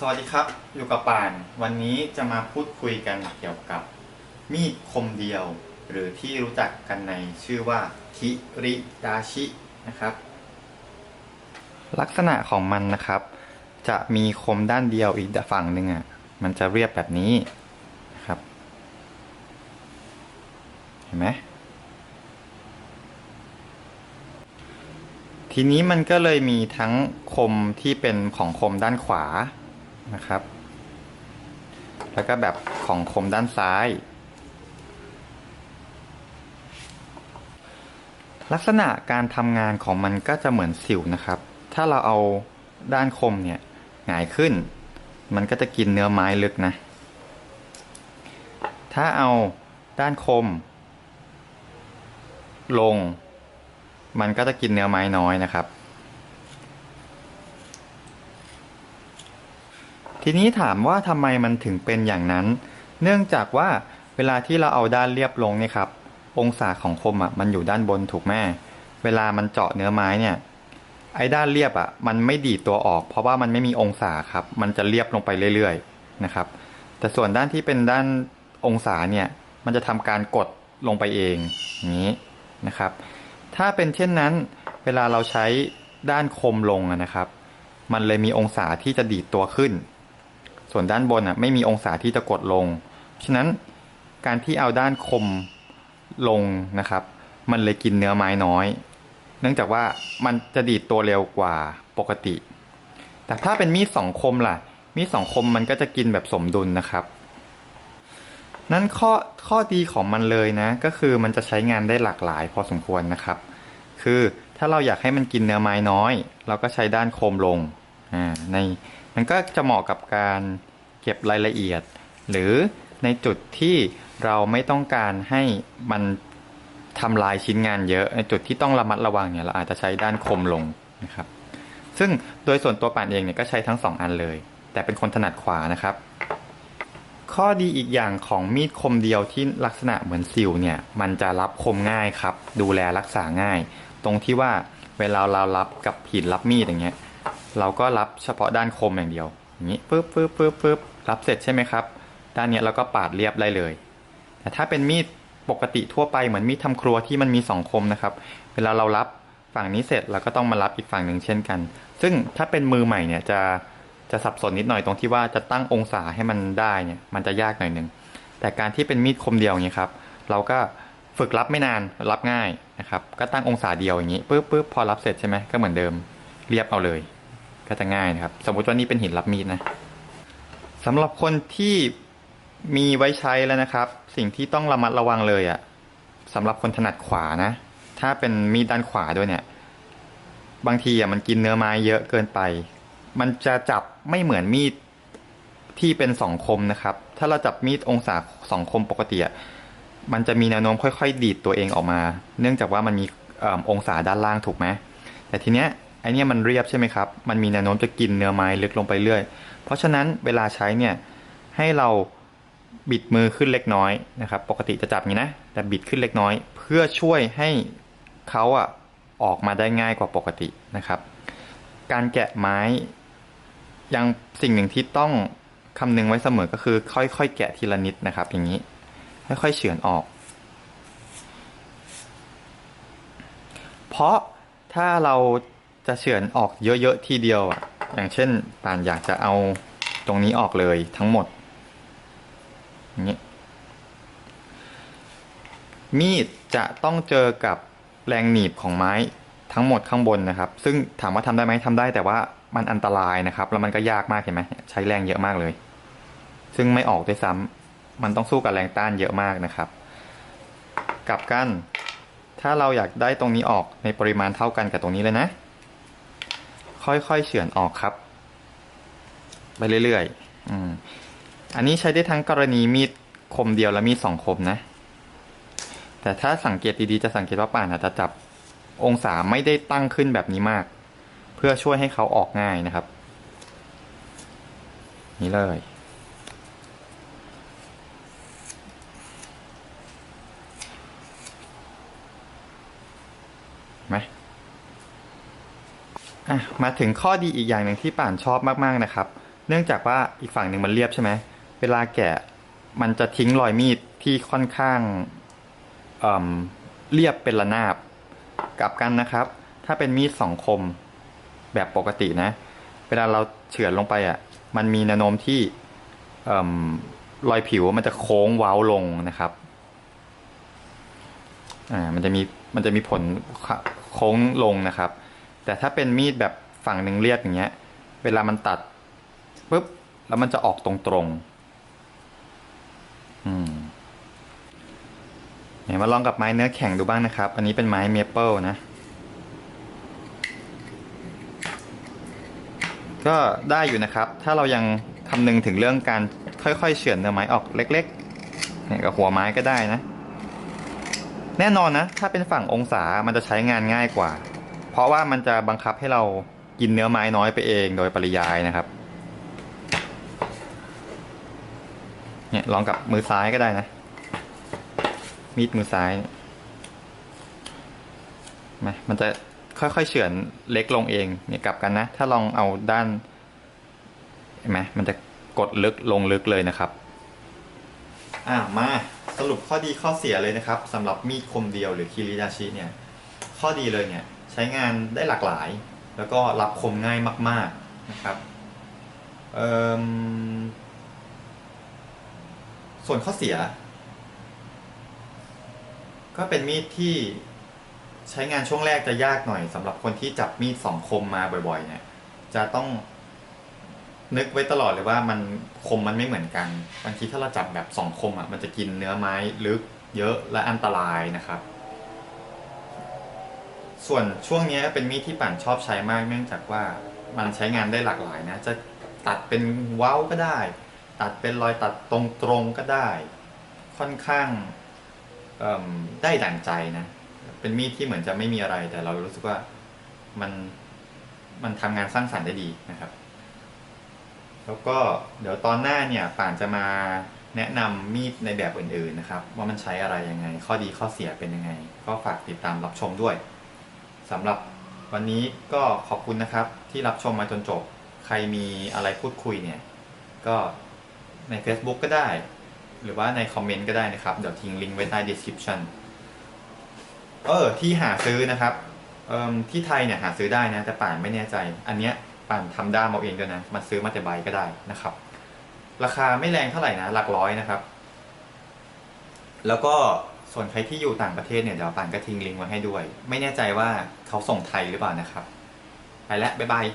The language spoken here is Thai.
สวัสดีครับ อยู่กับป่าน วันนี้จะมาพูดคุยกันเกี่ยวกับ มีดคมเดียว หรือที่รู้จักกันในชื่อว่าคิริดาชินะครับ ลักษณะของมันนะครับ จะมีคมด้านเดียวอีกฝั่งหนึ่งอะมันจะเรียบแบบนี้นะครับ เห็นไหมทีนี้มันก็เลยมีทั้งคมที่เป็นของคมด้านขวา นะครับ แล้วก็แบบของคมด้านซ้าย ลักษณะการทำงานของมันก็จะเหมือนสิวนะครับ ถ้าเราเอาด้านคมเนี่ยหงายขึ้น มันก็จะกินเนื้อไม้ลึกนะ ถ้าเอาด้านคม ลง มันก็จะกินเนื้อไม้น้อยนะครับ ทีนี้ถามว่าทำไมมันถึงเป็นอย่างนั้น เนื่องจากว่าเวลาที่เราเอาด้านเรียบลงเนี่ยครับ องศาของคมอะมันอยู่ด้านบนถูกไหมเวลามันเจาะเนื้อไม้เนี่ยไอ้ด้านเรียบอะมันไม่ดีดตัวออก เพราะว่ามันไม่มีองศาครับ มันจะเรียบลงไปเรื่อยๆนะครับ แต่ส่วนด้านที่เป็นด้านองศาเนี่ยมันจะทำการกดลงไปเองอย่างนี้นะครับ ถ้าเป็นเช่นนั้น เวลาเราใช้ด้านคมลงนะครับ มันเลยมีองศาที่จะดีดตัวขึ้น ส่วนด้านบนอะไม่มีองศาที่จะกดลง ฉะนั้นการที่เอาด้านคมลงนะครับ มันเลยกินเนื้อไม้น้อย เนื่องจากว่ามันจะดีดตัวเร็วกว่าปกติ แต่ถ้าเป็นมีดสองคมล่ะ มีดสองคมมันก็จะกินแบบสมดุลนะครับ นั้นข้อข้อดีของมันเลยนะ ก็คือมันจะใช้งานได้หลากหลาย พอสมควรนะครับ คือถ้าเราอยากให้มันกินเนื้อไม้น้อย เราก็ใช้ด้านคมลงอ่าใน มันก็จะเหมาะกับการเก็บรายละเอียด หรือในจุดที่เราไม่ต้องการให้มันทำลายชิ้นงานเยอะในจุดที่ต้องระมัดระวังเนี่ยเราอาจจะใช้ด้านคมลงนะครับ ซึ่งโดยส่วนตัวป่านเองเนี่ยก็ใช้ทั้งสองอันเลย แต่เป็นคนถนัดขวานะครับ ข้อดีอีกอย่างของมีดคมเดียวที่ลักษณะเหมือนซิลเนี่ยมันจะรับคมง่ายครับ ดูแลรักษาง่าย ตรงที่ว่าเวลาเรารับกับหินรับมีดอย่างเงี้ย เราก็รับเฉพาะด้านคมอย่างเดียวอย่างนี้ปึ๊บปึ๊บปึ๊บปึ๊บรับเสร็จใช่ไหมครับ ด้านนี้เราก็ปาดเรียบได้เลย แต่ถ้าเป็นมีดปกติทั่วไปเหมือนมีดทำครัวที่มันมีสองคมนะครับ เวลาเรารับฝั่งนี้เสร็จเราก็ต้องมารับอีกฝั่งหนึ่งเช่นกัน ซึ่งถ้าเป็นมือใหม่เนี่ยจะจะสับสนนิดหน่อยตรงที่ว่าจะตั้งองศาให้มันได้เนี่ยมันจะยากหน่อยหนึ่งแต่การที่เป็นมีดคมเดียวอย่างนี้ครับ เราก็ฝึกรับไม่นานรับง่ายนะครับ ก็ตั้งองศาเดียวอย่างนี้ปึ๊บปึ๊บพอรับเสร็จใช่ไหมก็เหมือนเดิม เรียบเอาเลย ก็จะง่ายนะครับ สมมุติว่านี่เป็นหินรับมีดนะสำหรับคนที่มีไว้ใช้แล้วนะครับ สิ่งที่ต้องระมัดระวังเลยอะ่ะสำหรับคนถนัดขวานะ ถ้าเป็นมีดด้านขวาด้วยเนี่ย บางทีอะมันกินเนื้อไม้เยอะเกินไป มันจะจับไม่เหมือนมีดที่เป็นสองคมนะครับ ถ้าเราจับมีดองศาสองคมปกติอะมันจะมีแนวโน้มค่อย ๆ ดีดตัวเองออกมา เนื่องจากว่ามันมีอองศาด้านล่างถูกไหมแต่ทีเนี้ย ไอเนี้ยมันเรียบใช่ไหมครับ มันมีแนวโน้มจะกินเนื้อไม้ลึกลงไปเรื่อย เพราะฉะนั้นเวลาใช้เนี่ยให้เราบิดมือขึ้นเล็กน้อยนะครับ ปกติจะจับอย่างนี้นะ แต่บิดขึ้นเล็กน้อย เพื่อช่วยให้เขาอะออกมาได้ง่ายกว่าปกตินะครับ การแกะไม้ยังสิ่งหนึ่งที่ต้องคำนึงไว้เสมอก็คือ ค่อยๆแกะทีละนิดนะครับ อย่างนี้ ค่อยๆเฉือนออก เพราะถ้าเรา จะเฉือนออกเยอะๆทีเดียวอะ อย่างเช่นป่านอยากจะเอาตรงนี้ออกเลยทั้งหมดอย่างนี้มีดจะต้องเจอกับแรงหนีบของไม้ทั้งหมดข้างบนนะครับ ซึ่งถามว่าทำได้ไหมทำได้ แต่ว่ามันอันตรายนะครับ แล้วมันก็ยากมากเห็นไหมใช้แรงเยอะมากเลย ซึ่งไม่ออกด้วยซ้ำมันต้องสู้กับแรงต้านเยอะมากนะครับ กลับกัน ถ้าเราอยากได้ตรงนี้ออกในปริมาณเท่ากันกับตรงนี้เลยนะ ค่อยๆเฉือนออกครับ ไปเรื่อยๆอืมอันนี้ใช้ได้ทั้งกรณีมีดคมเดียวและมีดสองคมนะ แต่ถ้าสังเกตดีๆจะสังเกตว่าป่านอาจจะจับองศาไม่ได้ตั้งขึ้นแบบนี้มาก เพื่อช่วยให้เขาออกง่ายนะครับ นี่เลยไหม อะมาถึงข้อดีอีกอย่างหนึ่งที่ป่านชอบมากๆนะครับ เนื่องจากว่าอีกฝั่งหนึ่งมันเรียบใช่ไหมเวลาแกะมันจะทิ้งรอยมีดที่ค่อนข้างเเรียบเป็นระนาบกลับกันนะครับ ถ้าเป็นมีดสองคมแบบปกตินะ เวลาเราเฉือนลงไปอะ มันมีแนวโน้มที่อรอยผิวมันจะโค้งเว้าลงนะครับอ่ามันจะมีมันจะมีผลโค้งลงนะครับ แต่ถ้าเป็นมีดแบบฝั่งหนึ่งเรียบอย่างเงี้ย เวลามันตัดปุ๊บแล้วมันจะออกตรงๆอืมเนี่ยมาลองกับไม้เนื้อแข็งดูบ้างนะครับ อันนี้เป็นไม้เมเปิลนะ ก็ได้อยู่นะครับ ถ้าเรายังคำนึงถึงเรื่องการค่อยๆเฉือนเนื้อไม้ออกเล็กๆ เนี่ยกับหัวไม้ก็ได้นะ แน่นอนนะ ถ้าเป็นฝั่งองศามันจะใช้งานง่ายกว่า เพราะว่ามันจะบังคับให้เรากินเนื้อไม้น้อยไปเองโดยปริยายนะครับ เนี่ยลองกับมือซ้ายก็ได้นะ มีดมือซ้ายไหมมันจะค่อยๆเฉือนเล็กลงเอง เนี่ยกลับกันนะ ถ้าลองเอาด้านเห็นไหมมันจะกดลึกลงลึกเลยนะครับ อ่ามาสรุปข้อดีข้อเสียเลยนะครับสำหรับมีดคมเดียวหรือคิริดาชิเนี่ย ข้อดีเลยเนี่ย ช้งานได้หลากหลาย แล้วก็รับคมง่ายมาก ๆนะครับส่วนข้อเสีย ก็เป็นมีดที่ใช้งานช่วงแรกจะยากหน่อยสำหรับคนที่จับมีดสองคมมาบ่อยๆ เนี่ย จะต้องนึกไว้ตลอดเลยว่ามันคมมันไม่เหมือนกันบางทีถ้าเราจับแบบสองคมอะมันจะกินเนื้อไม้ลึกเยอะและอันตรายนะครับ ส่วนช่วงนี้เป็นมีดที่ป่านชอบใช้มากเนื่องจากว่ามันใช้งานได้หลากหลายนะ จะตัดเป็นเว้าก็ได้ ตัดเป็นรอยตัดตรงๆก็ได้ ค่อนข้างได้ดั่งใจนะ เป็นมีดที่เหมือนจะไม่มีอะไรแต่เรารู้สึกว่ามันมันทำงานสร้างสรรค์ได้ดีนะครับ แล้วก็เดี๋ยวตอนหน้าเนี่ยป่านจะมาแนะนำมีดในแบบอื่นๆนะครับ ว่ามันใช้อะไรยังไง ข้อดีข้อเสียเป็นยังไง ก็ฝากติดตามรับชมด้วย สำหรับวันนี้ก็ขอบคุณนะครับที่รับชมมาจนจบ ใครมีอะไรพูดคุยเนี่ย ก็ใน Facebook ก็ได้ หรือว่าในคอมเมนต์ก็ได้นะครับ เดี๋ยวทิ้งลิงก์ไว้ใต้ description เออที่หาซื้อนะครับเอ่มที่ไทยเนี่ยหาซื้อได้นะ แต่ป่านไม่แน่ใจ อันเนี้ยป่านทำด้ามเอาเองด้วยนะ มันซื้อมาแต่ใบก็ได้นะครับ ราคาไม่แรงเท่าไหร่นะ หลักร้อยนะครับ แล้วก็ ส่วนใครที่อยู่ต่างประเทศเนี่ยเดี๋ยวปานก็ทิ้งลิงก์ไว้ให้ด้วย ไม่แน่ใจว่าเขาส่งไทยหรือเปล่านะครับ ไปแล้วบ๊ายบาย